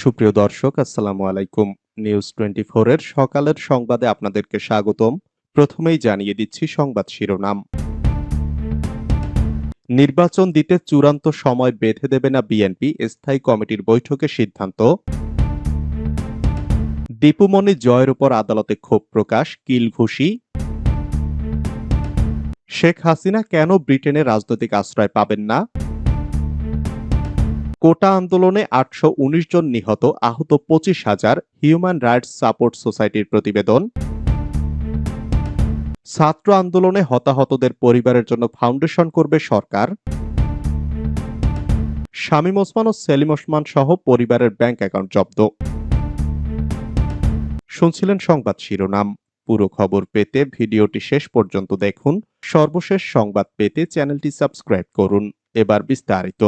সুপ্রিয় দর্শক, আসসালামু আলাইকুম। নিউজ টোয়েন্টি এর সকালের সংবাদে আপনাদেরকে স্বাগতম। প্রথমেই জানিয়ে দিচ্ছি সংবাদ শিরোনাম। নির্বাচন দিতে চূড়ান্ত সময় বেঁধে দেবে না বিএনপি, স্থায়ী কমিটির বৈঠকে সিদ্ধান্ত। দীপুমণি জয়ের উপর আদালতে ক্ষোভ প্রকাশ, কিল ঘুষি। শেখ হাসিনা কেন ব্রিটেনে রাজনৈতিক আশ্রয় পাবেন না? কোটা আন্দোলনে আটশো উনিশ জন নিহত, আহত পঁচিশ হাজার হিউম্যান রাইটস সাপোর্ট সোসাইটির প্রতিবেদন। ছাত্র আন্দোলনে হতাহতদের পরিবারের জন্য ফাউন্ডেশন করবে সরকার। শামীম ওসমান ও সেলিম ওসমান সহ পরিবারের ব্যাংক অ্যাকাউন্ট জব্দ। শুনছিলেন সংবাদ শিরোনাম। পুরো খবর পেতে ভিডিওটি শেষ পর্যন্ত দেখুন। সর্বশেষ সংবাদ পেতে চ্যানেলটি সাবস্ক্রাইব করুন। এবার বিস্তারিত।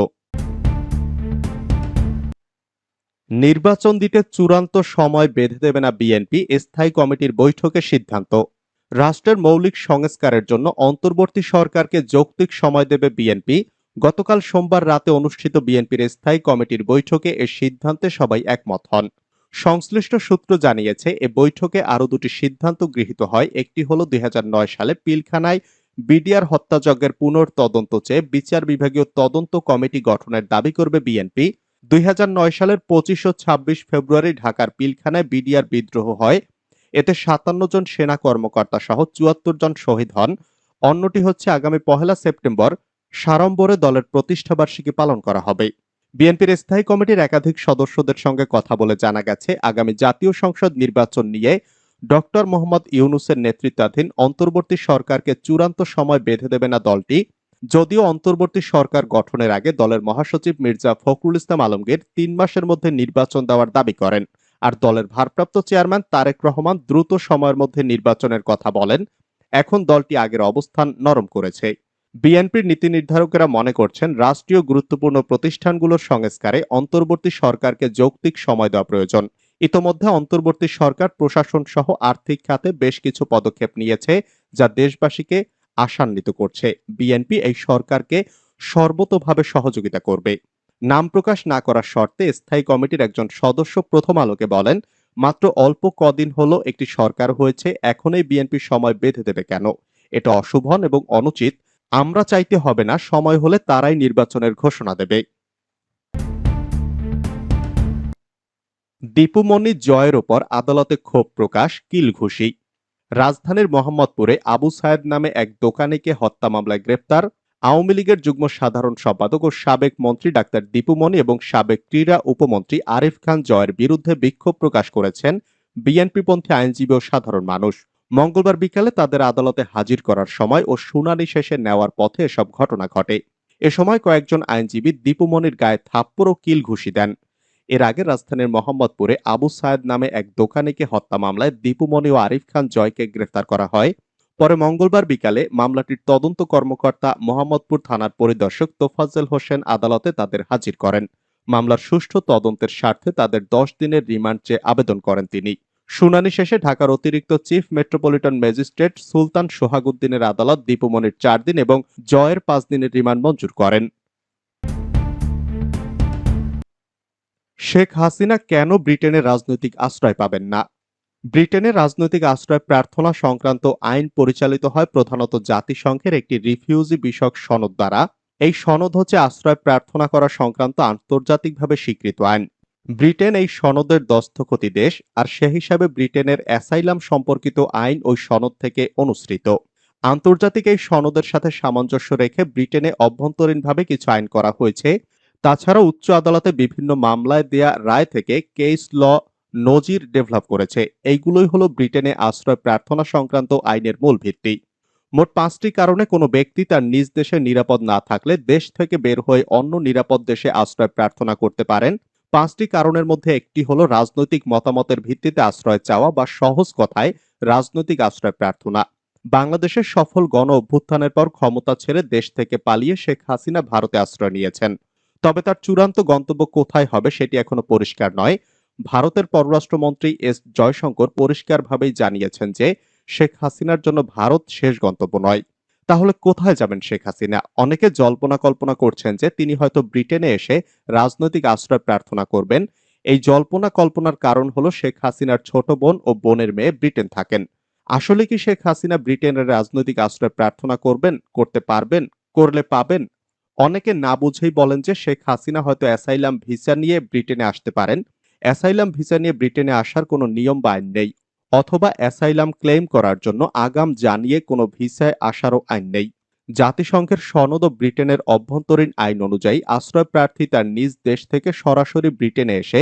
নির্বাচন দিতে চূড়ান্ত সময় বেঁধে দেবে না বিএনপি, স্থায়ী কমিটির বৈঠকে সিদ্ধান্ত। রাষ্ট্রের মৌলিক সংস্কারের জন্য অন্তর্বর্তী সরকারকে যৌক্তিক সময় দেবে বিএনপি। গতকাল সোমবার রাতে অনুষ্ঠিত বিএনপির স্থায়ী কমিটির বৈঠকে এ সিদ্ধান্তে সবাই একমত হন। সংশ্লিষ্ট সূত্র জানিয়েছে, এ বৈঠকে আরও দুটি সিদ্ধান্ত গৃহীত হয়। একটি হল দুই হাজার নয় সালে পিলখানায় বিডিআর হত্যাযজ্ঞের পুনর্তদন্ত চেয়ে বিচার বিভাগীয় তদন্ত কমিটি গঠনের দাবি করবে বিএনপি। দুই হাজার নয় সালের পঁচিশ ও ছাব্বিশ ফেব্রুয়ারি ঢাকার পিলখানায় বিডিআর বিদ্রোহ হয়। এতে সাতান্ন জন সেনা কর্মকর্তা সহ চুয়াত্তর জন শহীদ হন। অন্যটি হচ্ছে আগামী পহেলা সেপ্টেম্বর, সাড়ম্বরে দলের প্রতিষ্ঠাবার্ষিকী পালন করা হবে। বিএনপির স্থায়ী কমিটির একাধিক সদস্যদের সঙ্গে কথা বলে জানা গেছে, আগামী জাতীয় সংসদ নির্বাচন নিয়ে ডক্টর মোহাম্মদ ইউনুসের নেতৃত্বাধীন অন্তর্বর্তী সরকারকে চূড়ান্ত সময় বেঁধে দেবে না দলটি। যদিও অন্তর্বর্তী সরকার গঠনের আগে দলের মহাসচিব মির্জা ফখরুল ইসলাম আলমগীর তিন মাসের মধ্যে নির্বাচন দেওয়ার দাবি করেন। আর দলের ভারপ্রাপ্ত চেয়ারম্যান তারেক রহমান দ্রুত সময়ের মধ্যে নির্বাচনের কথা বলেন, এখন দলটি আগের অবস্থান নরম করেছে। বিএনপির নীতি নির্ধারকেরা মনে করছেন, রাষ্ট্রীয় গুরুত্বপূর্ণ প্রতিষ্ঠানগুলোর সংস্কারে অন্তর্বর্তী সরকারকে যৌক্তিক সময় দেওয়া প্রয়োজন। ইতোমধ্যে অন্তর্বর্তী সরকার প্রশাসন সহ আর্থিক খাতে বেশ কিছু পদক্ষেপ নিয়েছে, যা দেশবাসীকে আশান্বিত করছে। বিএনপি এই সরকারকে সর্বতোভাবে সহযোগিতা করবে। নাম প্রকাশ না করার শর্তে স্থায়ী কমিটির একজন সদস্য প্রথম আলোকে বলেন, মাত্র অল্প কদিন হলো একটি সরকার হয়েছে এখনই বিএনপি সময় বেঁধে দেবে কেন? এটা অশুভন এবং অনুচিত। আমরা চাইতে হবে না, সময় হলে তারাই নির্বাচনের ঘোষণা দেবে। দীপুমণি জয়ের ওপর আদালতে ক্ষোভ প্রকাশ, কিল ঘুষি। রাজধানীর মোহাম্মদপুরে আবু সায়েদ নামে এক দোকানিকে হত্যা মামলায় গ্রেপ্তার, আওয়ামী লীগের যুগ্ম সাধারণ সম্পাদক ও সাবেক মন্ত্রী ডাক্তার দীপুমণি এবং সাবেক ক্রীড়া উপমন্ত্রী আরিফ খান জয়ের বিরুদ্ধে বিক্ষোভ প্রকাশ করেছেন বিএনপিপন্থী আইনজীবী ও সাধারণ মানুষ। মঙ্গলবার বিকালে তাদের আদালতে হাজির করার সময় ও শুনানি শেষে নেওয়ার পথে এসব ঘটনা ঘটে। এ সময় কয়েকজন আইনজীবী দীপুমণির গায়ে থাপ্পড় ও কিল ঘুষি দেন। এর আগে রাজধানীর মোহাম্মদপুরে আবু সায়েদ নামে এক দোকানিকে হত্যা মামলায় দীপুমণি ও আরিফ খান জয়কে গ্রেফতার করা হয়। পরে মঙ্গলবার বিকালে মামলাটির তদন্ত কর্মকর্তা মোহাম্মদপুর থানার পরিদর্শক তোফাজ্জল হোসেন আদালতে তাদের হাজির করেন। মামলার সুষ্ঠু তদন্তের স্বার্থে তাদের দশ দিনের রিমান্ড চেয়ে আবেদন করেন তিনি। শুনানি শেষে ঢাকার অতিরিক্ত চিফ মেট্রোপলিটন ম্যাজিস্ট্রেট সুলতান সোহাগুদ্দিনের আদালত দীপুমণির চার দিন এবং জয়ের পাঁচ দিনের রিমান্ড মঞ্জুর করেন। শেখ হাসিনা কেন ব্রিটেনের রাজনৈতিক আশ্রয় পাবেন না? ব্রিটেনের রাজনৈতিক আশ্রয় প্রার্থনা সংক্রান্ত আইন পরিচালিত হয় প্রধানত জাতিসংঘের একটি রিফিউজি বিষয়ক সনদ দ্বারা। এই সনদ হচ্ছে আশ্রয় প্রার্থনা করা সংক্রান্ত আন্তর্জাতিকভাবে স্বীকৃত আইন। ব্রিটেন এই সনদের দস্তখতি দেশ আর সে হিসাবে ব্রিটেনের অ্যাসাইলাম সম্পর্কিত আইন ওই সনদ থেকে অনুসৃত। আন্তর্জাতিক এই সনদের সাথে সামঞ্জস্য রেখে ব্রিটেনে অভ্যন্তরীণভাবে কিছু আইন করা হয়েছে তাছাড়া উচ্চ আদালতে বিভিন্ন মামলায় দেয়া রায় থেকে কেস ল নজির ডেভেলপ করেছে। এইগুলোই হলো ব্রিটেনে আশ্রয় প্রার্থনা সংক্রান্ত আইনের মূল ভিত্তি। মোট পাঁচটি কারণে কোনো ব্যক্তি তার নিজ দেশে নিরাপদ না থাকলে দেশ থেকে বের হয়ে অন্য নিরাপদ দেশে আশ্রয় প্রার্থনা করতে পারেন। পাঁচটি কারণের মধ্যে একটি হলো রাজনৈতিক মতামতের ভিত্তিতে আশ্রয় চাওয়া বা সহজ কথায় রাজনৈতিক আশ্রয় প্রার্থনা। বাংলাদেশের সফল গণ অভ্যুত্থানের পর ক্ষমতা ছেড়ে দেশ থেকে পালিয়ে শেখ হাসিনা ভারতে আশ্রয় নিয়েছেন। তবে তার চূড়ান্ত গন্তব্য কোথায় হবে সেটি এখনও পরিষ্কার নয়। ভারতের পররাষ্ট্রমন্ত্রী এস জয়শঙ্কর পরিষ্কারভাবেই জানিয়েছেন যে শেখ হাসিনার জন্য ভারত শেষ গন্তব্য নয়। তাহলে কোথায় যাবেন শেখ হাসিনা? অনেকে জল্পনা কল্পনা করছেন যে তিনি হয়তো ব্রিটেনে এসে রাজনৈতিক আশ্রয় প্রার্থনা করবেন। এই জল্পনা কল্পনার কারণ হলো শেখ হাসিনার ছোট বোন ও বোনের মেয়ে ব্রিটেন থাকেন। আসলে কি শেখ হাসিনা ব্রিটেনের রাজনৈতিক আশ্রয় প্রার্থনা করবেন, করতে পারবেন, করলে পাবেন? অনেকে না বুঝেই বলেন যে শেখ হাসিনা হয়তো অ্যাসাইলাম ভিসা নিয়ে ব্রিটেনে আসতে পারেন। অ্যাসাইলাম ভিসা নিয়ে ব্রিটেনে আসার কোনো নিয়ম বা আইন নেই, অথবা অ্যাসাইলাম ক্লেম করার জন্য আগাম জানিয়ে কোনো ভিসায় আসারও আইন নেই। জাতিসংঘের সনদ ও ব্রিটেনের অভ্যন্তরীণ আইন অনুযায়ী আশ্রয় প্রার্থী তার নিজ দেশ থেকে সরাসরি ব্রিটেনে এসে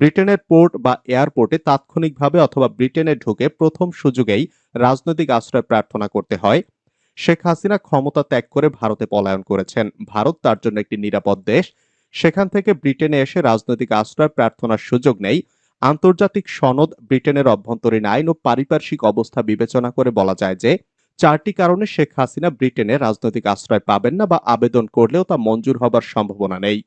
ব্রিটেনের পোর্ট বা এয়ারপোর্টে তাৎক্ষণিকভাবে অথবা ব্রিটেনে ঢুকে প্রথম সুযোগেই রাজনৈতিক আশ্রয় প্রার্থনা করতে হয়। শেখ হাসিনা ক্ষমতা ত্যাগ করে ভারতে পলায়ন করেছেন। ভারত তার জন্য একটি নিরাপদ দেশ। সেখান থেকে ব্রিটেনে এসে রাজনৈতিক আশ্রয় প্রার্থনার সুযোগ নেই। আন্তর্জাতিক সনদ ব্রিটেনের অভ্যন্তরীণ আইন ও পারিপার্শ্বিক অবস্থা বিবেচনা করে বলা যায় যে, চারটি কারণে শেখ হাসিনা ব্রিটেনে রাজনৈতিক আশ্রয় পাবেন না বা আবেদন করলেও তা মঞ্জুর হবার সম্ভাবনা নেই।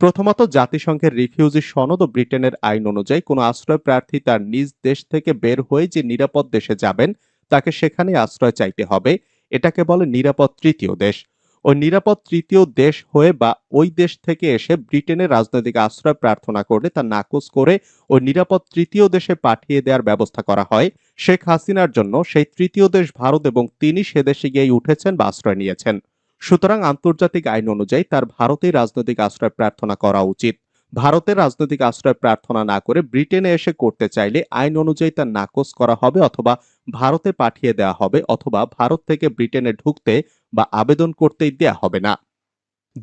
প্রথমত, জাতিসংঘের রিফিউজি সনদ ও ব্রিটেনের আইন অনুযায়ী কোনো আশ্রয় প্রার্থী তার নিজ দেশ থেকে বের হয়ে যে নিরাপদ দেশে যাবেন, তাকে সেখানে আশ্রয় চাইতে হবে। এটাকে বলে নিরাপদ তৃতীয় দেশ। ওই নিরাপদ তৃতীয় দেশ হয়ে বা ওই দেশ থেকে এসে ব্রিটেনে রাজনৈতিক আশ্রয় প্রার্থনা করলে তা নাকচ করে ওই নিরাপদ তৃতীয় দেশে পাঠিয়ে দেওয়ার ব্যবস্থা করা হয়। শেখ হাসিনার জন্য সেই তৃতীয় দেশ ভারত এবং তিনি সে দেশে গিয়ে উঠেছেন বা আশ্রয় নিয়েছেন। সুতরাং আন্তর্জাতিক আইন অনুযায়ী তার ভারতেই রাজনৈতিক আশ্রয় প্রার্থনা করা উচিত। ভারতের রাজনৈতিক আশ্রয় প্রার্থনা না করে ব্রিটেনে এসে করতে চাইলে আইন অনুযায়ী তার নাকচ করা হবে অথবা ভারতে পাঠিয়ে দেওয়া হবে অথবা ভারত থেকে ব্রিটেনে ঢুকতে বা আবেদন করতেই দেয়া হবে না।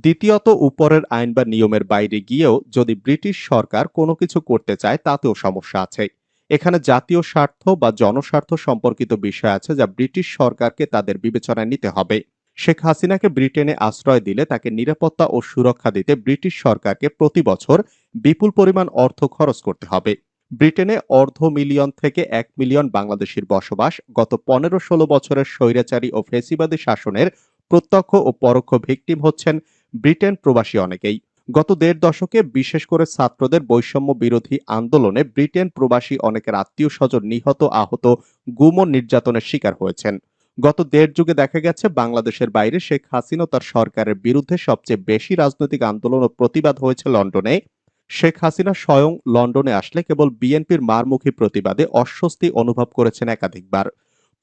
দ্বিতীয়ত, উপরের আইন বা নিয়মের বাইরে গিয়েও যদি ব্রিটিশ সরকার কোনো কিছু করতে চায়, তাতেও সমস্যা আছে। এখানে জাতীয় স্বার্থ বা জনস্বার্থ সম্পর্কিত বিষয় আছে যা ব্রিটিশ সরকারকে তাদের বিবেচনায় নিতে হবে। শেখ হাসিনাকে ব্রিটেনে আশ্রয় দিলে তাকে নিরাপত্তা ও সুরক্ষা দিতে ব্রিটিশ সরকারকে প্রতি বছর বিপুল পরিমাণ অর্থ খরচ করতে হবে। ব্রিটেনে অর্ধ মিলিয়ন থেকে এক মিলিয়ন বাংলাদেশির বসবাস গত পনেরো ষোলো বছরের স্বৈরাচারী ও ফেসিবাদী শাসনের প্রত্যক্ষ ও পরোক্ষ ভিকটিম হচ্ছেন ব্রিটেন প্রবাসী অনেকেই। গত দেড় দশকে বিশেষ করে ছাত্রদের বৈষম্য বিরোধী আন্দোলনে ব্রিটেন প্রবাসী অনেকের আত্মীয় স্বজন নিহত আহত গুম নির্যাতনের শিকার হয়েছেন। গত দেড় যুগে দেখা গেছে, বাংলাদেশের বাইরে শেখ হাসিনা তার সরকারের বিরুদ্ধে সবচেয়ে বেশি রাজনৈতিক আন্দোলন ও প্রতিবাদ হয়েছে লন্ডনে। শেখ হাসিনা স্বয়ং লন্ডনে আসলে কেবল বিএনপির মারমুখী প্রতিবাদে অস্বস্তি অনুভব করেছেন একাধিকবার।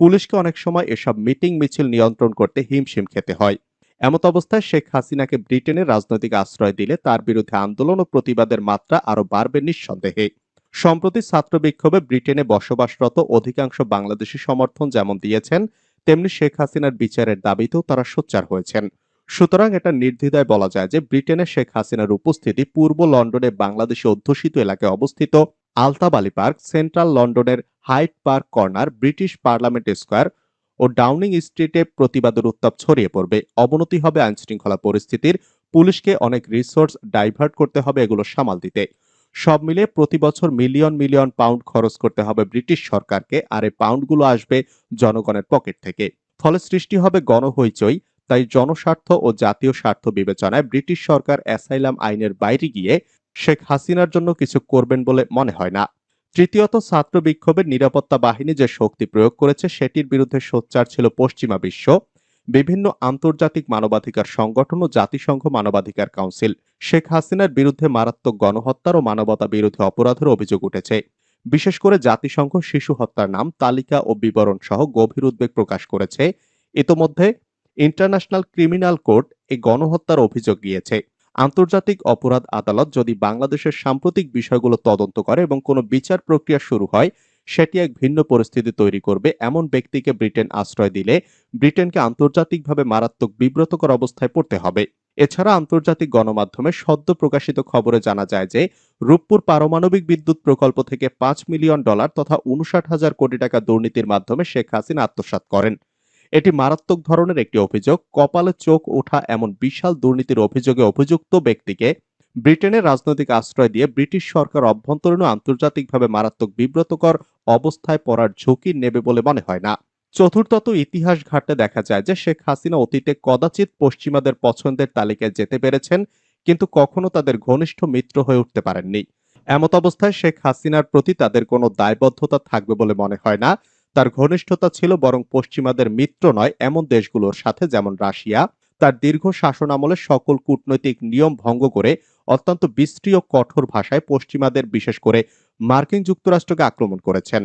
পুলিশকে অনেক সময় এসব মিটিং মিছিল নিয়ন্ত্রণ করতে হিমশিম খেতে হয়। এমত অবস্থায় শেখ হাসিনাকে ব্রিটেনে রাজনৈতিক আশ্রয় দিলে তার বিরুদ্ধে আন্দোলন ও প্রতিবাদের মাত্রা আরও বাড়বে নিঃসন্দেহে। সম্প্রতি ছাত্র বিক্ষোভে ব্রিটেনে বসবাসরত অধিকাংশ বাংলাদেশি সমর্থন যেমন দিয়েছেন তেমনি শেখ হাসিনার বিচারের দাবিতেও তারা সোচ্চার হয়েছেন। সুতরাং এটা নির্দ্বিধায় বলা যায় যে ব্রিটেনে শেখ হাসিনার উপস্থিতি পূর্ব লন্ডনে বাংলাদেশে অধ্যুষিত এলাকায় অবস্থিত আলতাবালি পার্ক, সেন্ট্রাল লন্ডনের Hyde park corner, British parliament square ও ডাউনিং স্ট্রিটে প্রতিবাদের উত্তাপ ছড়িয়ে পড়বে। অবনতি হবে আইনশৃঙ্খলা পরিস্থিতির। পুলিশকে অনেক রিসোর্স ডাইভার্ট করতে হবে এগুলো সামাল দিতে। সব মিলে প্রতি বছর মিলিয়ন মিলিয়ন পাউন্ড খরচ করতে হবে ব্রিটিশ সরকারকে, আর এই পাউন্ডগুলো আসবে জনগণের পকেট থেকে। ফলে সৃষ্টি হবে গণহইচই, তাই জনস্বার্থ ও জাতীয় স্বার্থ বিবেচনায় ব্রিটিশ সরকার অ্যাসাইলাম আইনের বাইরে গিয়ে শেখ হাসিনার জন্য কিছু করবেন বলে মনে হয় না। তৃতীয়ত, ছাত্র বিক্ষোভের নিরাপত্তা বাহিনী যে শক্তি প্রয়োগ করেছে, সেটির বিরুদ্ধে সোচ্চার ছিল পশ্চিমা বিশ্ব। বিভিন্ন আন্তর্জাতিক মানবাধিকার সংগঠন ও জাতিসংঘ মানবাধিকার কাউন্সিল শেখ হাসিনার বিরুদ্ধে মারাত্মক গণহত্যার ও মানবতা বিরোধী অপরাধের অভিযোগ উঠেছে। বিশেষ করে জাতিসংঘ শিশু হত্যার নাম, তালিকা ও বিবরণ সহ গভীর উদ্বেগ প্রকাশ করেছে। ইতোমধ্যে ইন্টারন্যাশনাল ক্রিমিনাল কোর্ট এই গণহত্যার অভিযোগ গিয়েছে আন্তর্জাতিক অপরাধ আদালত যদি বাংলাদেশের সাম্প্রতিক বিষয়গুলো তদন্ত করে এবং কোনো বিচার প্রক্রিয়া শুরু হয় সেটি এক ভিন্ন পরিস্থিতি তৈরি করবে। এমন ব্যক্তিকে ব্রিটেন আশ্রয় দিলে ব্রিটেনকে আন্তর্জাতিকভাবে মারাত্মক বিব্রতকর অবস্থায় পড়তে হবে। এছাড়া আন্তর্জাতিক গণমাধ্যমে সদ্য প্রকাশিত খবরে জানা যায় যে, রূপপুর পারমাণবিক বিদ্যুৎ প্রকল্প থেকে পাঁচ মিলিয়ন ডলার তথা উনষাট হাজার কোটি টাকা দুর্নীতির মাধ্যমে শেখ হাসিনা আত্মসাৎ করেন। এটি মারাত্মক ধরনের একটি অভিযোগ। কপালে চোখ ওঠা এমন বিশাল দুর্নীতির অভিযোগে অভিযুক্ত ব্যক্তিকে ব্রিটেনের রাজনৈতিক আশ্রয় দিয়ে ব্রিটিশ সরকার অভ্যন্তরীণ আন্তর্জাতিকভাবে মারাত্মক বিব্রতকর অবস্থায় পড়ার ঝুঁকি নেবে বলে মনে হয় না। চতুর্থত ইতিহাস ঘাটে দেখা যায় যে শেখ হাসিনা অতীতে কদাচিৎ পশ্চিমাদের পছন্দের তালিকায় যেতে পেরেছেন, কিন্তু কখনো তাদের ঘনিষ্ঠ মিত্র হয়ে উঠতে পারেননি। এমত অবস্থায় শেখ হাসিনার প্রতি তাদের কোনো দায়বদ্ধতা থাকবে বলে মনে হয় না। তার ঘনিষ্ঠতা ছিল বরং পশ্চিমাদের মিত্র নয় এমন দেশগুলোর সাথে, যেমন রাশিয়া। তার দীর্ঘ শাসন আমলে সকল কূটনৈতিক নিয়ম ভঙ্গ করে অত্যন্ত বিশ্রী ও কঠোর ভাষায় পশ্চিমাদের, বিশেষ করে মার্কিন যুক্তরাষ্ট্রকে আক্রমণ করেছেন।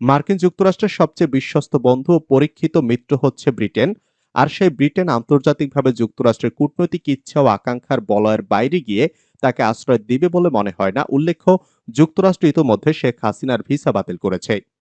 মার্কিন যুক্তরাষ্ট্রের সবচেয়ে বিশ্বস্ত বন্ধু ও পরীক্ষিত মিত্র হচ্ছে ব্রিটেন, আর সেই ব্রিটেন আন্তর্জাতিকভাবে যুক্তরাষ্ট্রের কূটনৈতিক ইচ্ছা ও আকাঙ্ক্ষার বলয়ের বাইরে গিয়ে তাকে আশ্রয় দিবে বলে মনে হয় না। উল্লেখ্য, যুক্তরাষ্ট্র ইতোমধ্যে শেখ হাসিনার ভিসা বাতিল করেছে।